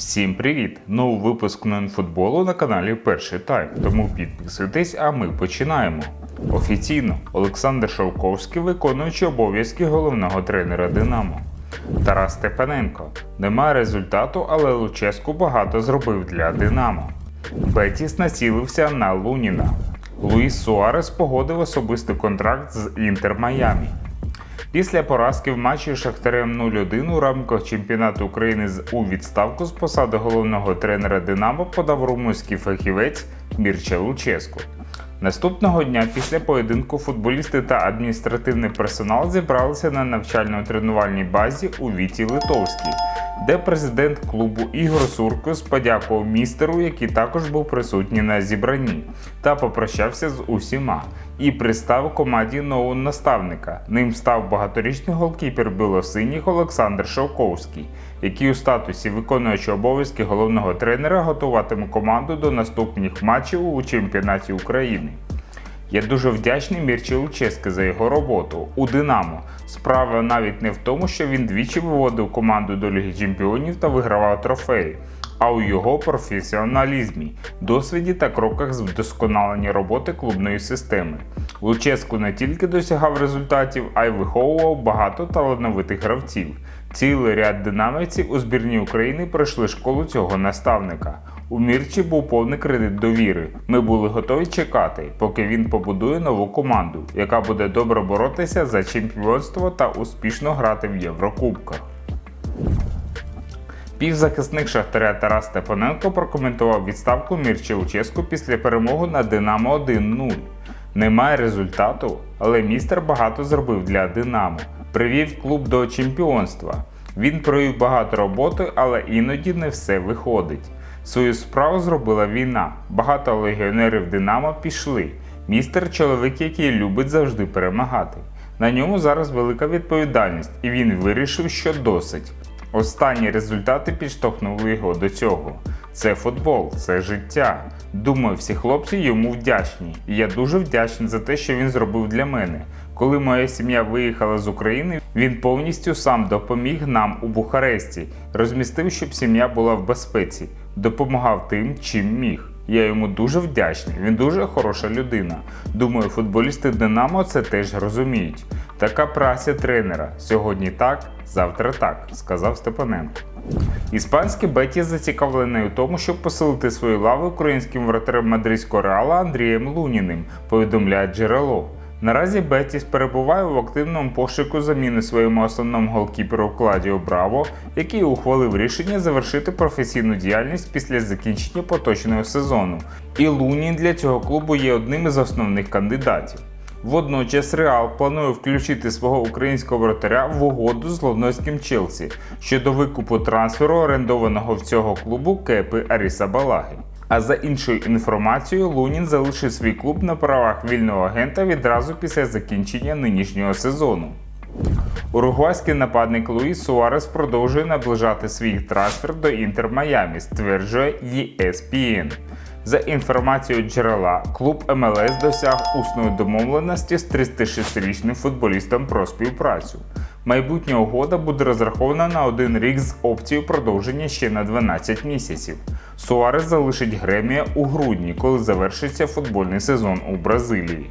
Всім привіт! Новий випуск футболу на каналі Перший Тайм. Тому підписуйтесь, а ми починаємо. Офіційно Олександр Шовковський, виконуючий обов'язки головного тренера Динамо. Тарас Степаненко. Немає результату, але Луческу багато зробив для Динамо. Бетіс націлився на Луніна. Луїс Суарес погодив особистий контракт з Інтер Майамі. Після поразки в матчі Шахтарем 0-1 у рамках чемпіонату України з у відставку з посади головного тренера Динамо подав румунський фахівець Мірча Луческу. Наступного дня після поєдинку футболісти та адміністративний персонал зібралися на навчально-тренувальній базі у Віті Литовській, де президент клубу Ігор Суркос подякував містеру, який також був присутній на зібранні, та попрощався з усіма і пристав команді нового наставника. Ним став багаторічний голкіпер білосиніх Олександр Шовковський, який у статусі виконуючого обов'язки головного тренера готуватиме команду до наступних матчів у чемпіонаті України. Я дуже вдячний Мірчі Лучески за його роботу у Динамо. Справа навіть не в тому, що він двічі виводив команду до Ліги Чемпіонів та вигравав трофеї, а у його професіоналізмі, досвіді та кроках з вдосконалення роботи клубної системи. Луческу не тільки досягав результатів, а й виховував багато талановитих гравців. Цілий ряд динамівців у збірні України пройшли школу цього наставника. У Мірчі був повний кредит довіри. Ми були готові чекати, поки він побудує нову команду, яка буде добре боротися за чемпіонство та успішно грати в Єврокубках. Півзахисник Шахтаря Тарас Степаненко прокоментував відставку Мірчі Луческу після перемоги на Динамо 1-0. Немає результату, але містер багато зробив для Динамо. Привів клуб до чемпіонства. Він провів багато роботи, але іноді не все виходить. Свою справу зробила війна. Багато легіонерів Динамо пішли. Містер чоловік, який любить завжди перемагати. На ньому зараз велика відповідальність, і він вирішив, що досить. Останні результати підштовхнули його до цього. Це футбол, це життя. Думаю, всі хлопці йому вдячні. І я дуже вдячний за те, що він зробив для мене. Коли моя сім'я виїхала з України, він повністю сам допоміг нам у Бухаресті, розмістив, щоб сім'я була в безпеці, допомагав тим, чим міг. Я йому дуже вдячний. Він дуже хороша людина. Думаю, футболісти Динамо це теж розуміють. Така праця тренера. Сьогодні так, завтра так, сказав Степаненко. Іспанський Бетіс зацікавлений у тому, щоб посилити свої лави українським вратарем мадридського реала Андрієм Луніним, повідомляє джерело. Наразі Бетіс перебуває в активному пошуку заміни своєму основному голкіперу Кладіо Браво, який ухвалив рішення завершити професійну діяльність після закінчення поточного сезону. І Лунін для цього клубу є одним із основних кандидатів. Водночас Реал планує включити свого українського вратаря в угоду з лондонським Челсі щодо викупу трансферу орендованого в цього клубу Кепи Аріса Балаги. А за іншою інформацією, Лунін залишив свій клуб на правах вільного агента відразу після закінчення нинішнього сезону. Уругвайський нападник Луїс Суарес продовжує наближати свій трансфер до Інтер Майамі, стверджує ESPN. За інформацією джерела, клуб МЛС досяг усної домовленості з 36-річним футболістом про співпрацю. Майбутня угода буде розрахована на один рік з опцією продовження ще на 12 місяців. Суарес залишить Гремія у грудні, коли завершиться футбольний сезон у Бразилії.